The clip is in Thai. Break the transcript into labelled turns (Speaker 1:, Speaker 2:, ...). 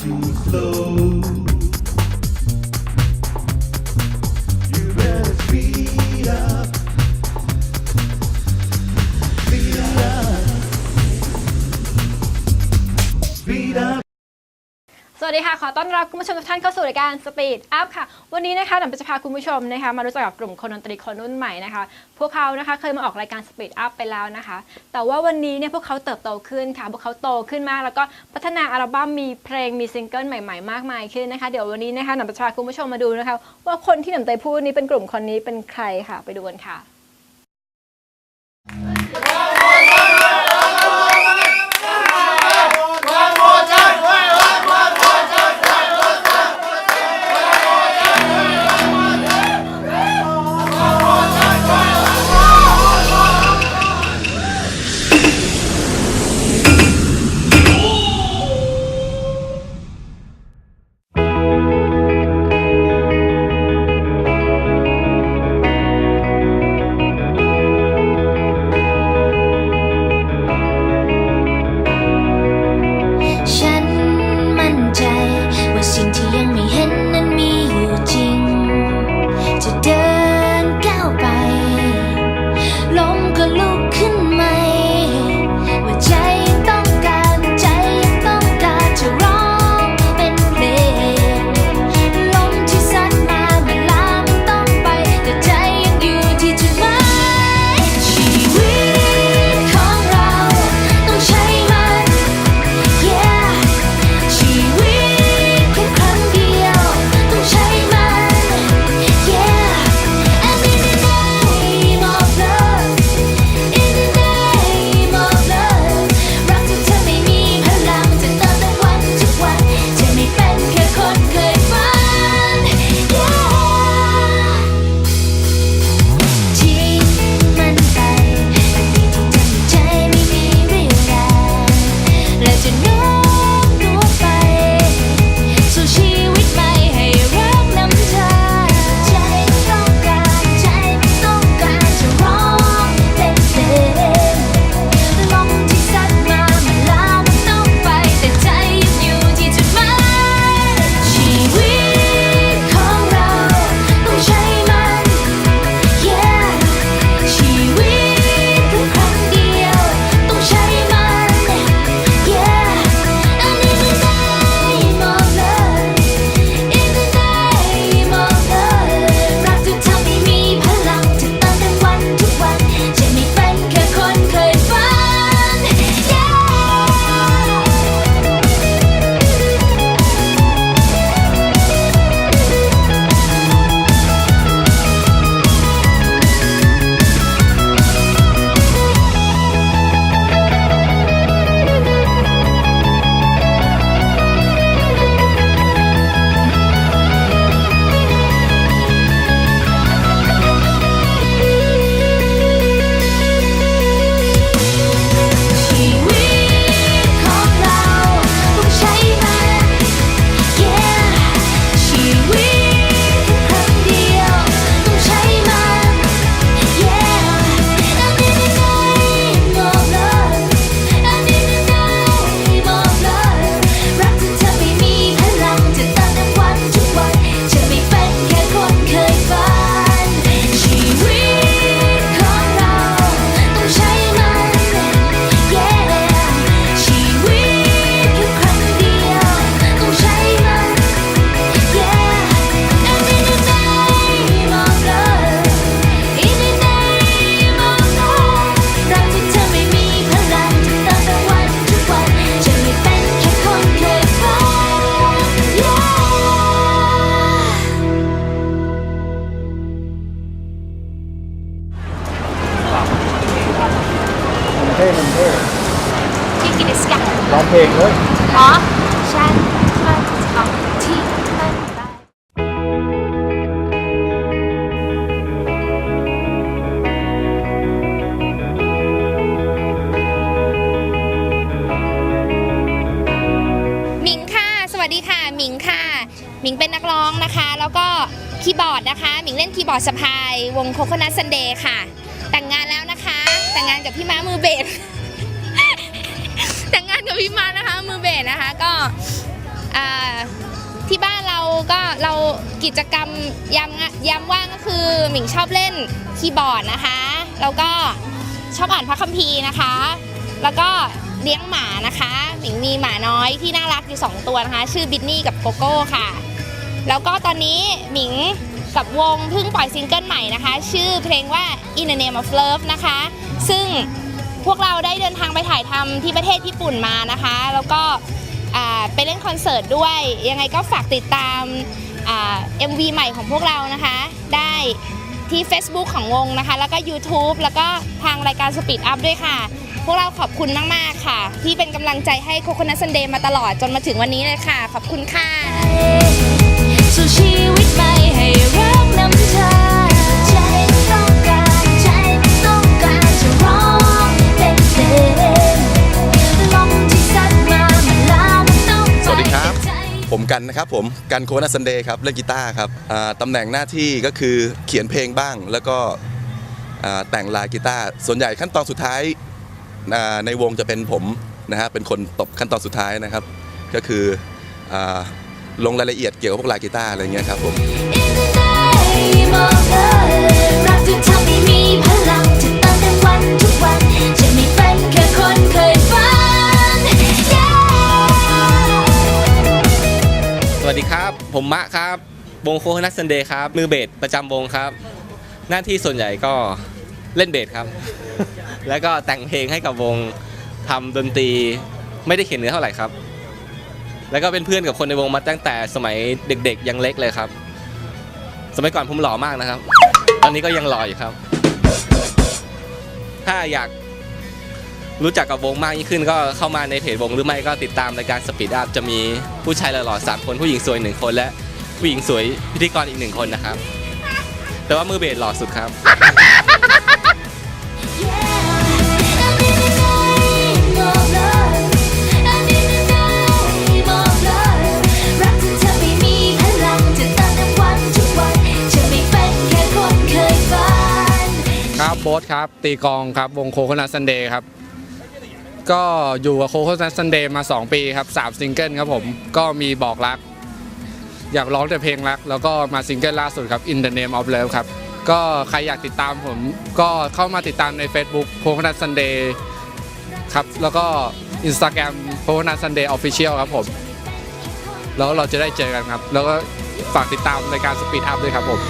Speaker 1: too slow.
Speaker 2: วัสดีค่ะ ขอต้อนรับคุณผู้ชมทุกท่านเข้าสู่รายการ Speed Up ค่ะ วันนี้นะคะหนังจะพาคุณผู้ชมนะคะมารู้จักกับกลุ่มคนดนตรีคนรุ่นใหม่นะคะ พวกเขานะคะเคยมาออกรายการ Speed Up ไปแล้วนะคะ แต่ว่าวันนี้เนี่ยพวกเขาเติบโตขึ้นค่ะ พวกเขาโตขึ้นมาก แล้วก็พัฒนาอัลบั้มมีเพลงมีซิงเกิลใหม่ๆ มากมายขึ้นนะคะ เดี๋ยววันนี้นะคะหนังจะพาคุณผู้ชมมาดูนะคะ ว่าคนที่หนังเตยพูดนี้เป็นกลุ่มคนนี้เป็นใครค่ะ ไปดูกันค่ะ
Speaker 3: ท่มันเท่ที่กินสกัดร้องเพลงเลยอ๋อฉันมันเอาที่มันไป
Speaker 4: หมิงค่ะ สวัสดีค่ะหมิงค่ะหมิงเป็นนักร้องนะคะ แล้วก็คีย์บอร์ดนะคะหมิงเล่นคีย์บอร์ดสะพาย วงโคโคนัทซันเดย์ค่ะ งานกับพี่ม้ามือเบส แต่งงานกับพี่ม้านะคะ มือเบสนะคะก็ที่บ้านเราก็เรากิจกรรมยามยามว่างก็คือหมิงชอบเล่นคีย์บอร์ดนะคะแล้วก็ชอบอ่านพระคัมภีร์นะคะ แล้วก็เลี้ยงหมานะคะหมิงมีหมาน้อยที่น่ารักอยู่ 2 ตัวนะคะ ชื่อบินนี่กับโกโก้ค่ะ แล้วก็ตอนนี้หมิง กับวงเพิ่งปล่อยซิงเกิลใหม่นะคะ ชื่อเพลงว่า In the Name of Love นะคะ ซึ่งพวกเราได้เดินทางไปถ่ายทำที่ประเทศญี่ปุ่นมานะคะ แล้วก็ไปเล่นคอนเสิร์ตด้วย ยังไงก็ฝากติดตามอ่า MV ใหม่ของพวกเรานะคะ ได้ที่ Facebook ของวงนะคะ แล้วก็ YouTube แล้วก็ทางรายการ Speed Up ด้วยค่ะ พวกเราขอบคุณมาก ๆ ค่ะ ที่เป็นกำลังใจให้โค c o นั t ซันเดย์มาตลอดจนมาถึงวันนี้เลยค่ะ ขอบคุณค่ะ
Speaker 3: สู่ชีวิตใหม่ให้รักนำชาใจไม่ต้องการใจไม่ต้องการจะร้องเป็นเพลงลมที่ซัดมามันลามันต้องไป
Speaker 5: สวัสดีครับ
Speaker 3: ใจ
Speaker 5: ผมกันนะครับผมกันโคนัสซันเดย์ครับเล่นกีตาร์ครับอ่าตำแหน่งหน้าที่ก็คือเขียนเพลงบ้าง แล้วก็อ่าแต่งลายกีตาร์ส่วนใหญ่ขั้นตอนสุดท้ายอ่าในวงจะเป็นผมนะฮะเป็นคนตบขั้นตอนสุดท้ายนะครับ ก็คืออา ลงรายละเอียดเกี่ยวกับพวกลายกีตาร์อะไรเงี้ยครับผม
Speaker 6: สวัสดีครับ ผมมะครับ วงโคฮนัสซันเดย์ครับ มือเบสประจำวงครับ หน้าที่ส่วนใหญ่ก็เล่นเบสครับ แล้วก็แต่งเพลงให้กับวงทำดนตรีไม่ได้เขียนเนื้อเท่าไหร่ครับ แล้วก็เป็นเพื่อนกับคนในวงมาตั้งแต่สมัยเด็กๆยังเล็กเลยครับ สมัยก่อนผมหล่อมากนะครับ ตอนนี้ก็ยังหล่ออยู่ครับ ถ้าอยากรู้จักกับวงมากยิ่งขึ้นก็เข้ามาในเพจวงหรือไม่ก็ติดตามรายการสปีดอัพจะมีผู้ชายหล่อๆสามคนผู้หญิงสวยหนึ่งคนและผู้หญิงสวยพิธีกรอีกหนึ่งคนนะครับ แต่ว่ามือเบสหล่อสุดครับ
Speaker 7: บโบ๊ทครับ ตีกองครับ วงโคโคนัทซันเดย์ครับ ก็อยู่กับโคโคนัทซันเดย์มา 2 ปีครับ3ซิงเกิลครับผม ก็มีบอกรัก อยากร้องแต่เพลงรัก แล้วก็มาซิงเกิลล่าสุดครับ In the Name of Love ครับ ก็ใครอยากติดตามผม ก็เข้ามาติดตามใน Facebook โคโคนัทซันเดย์ครับ แล้วก็ Instagram โคโคนัทซันเดย์ออฟฟิเชียลครับผม แล้วเราจะได้เจอกันครับ แล้วก็ฝากติดตามรายการสปีดอัพด้วยครับผม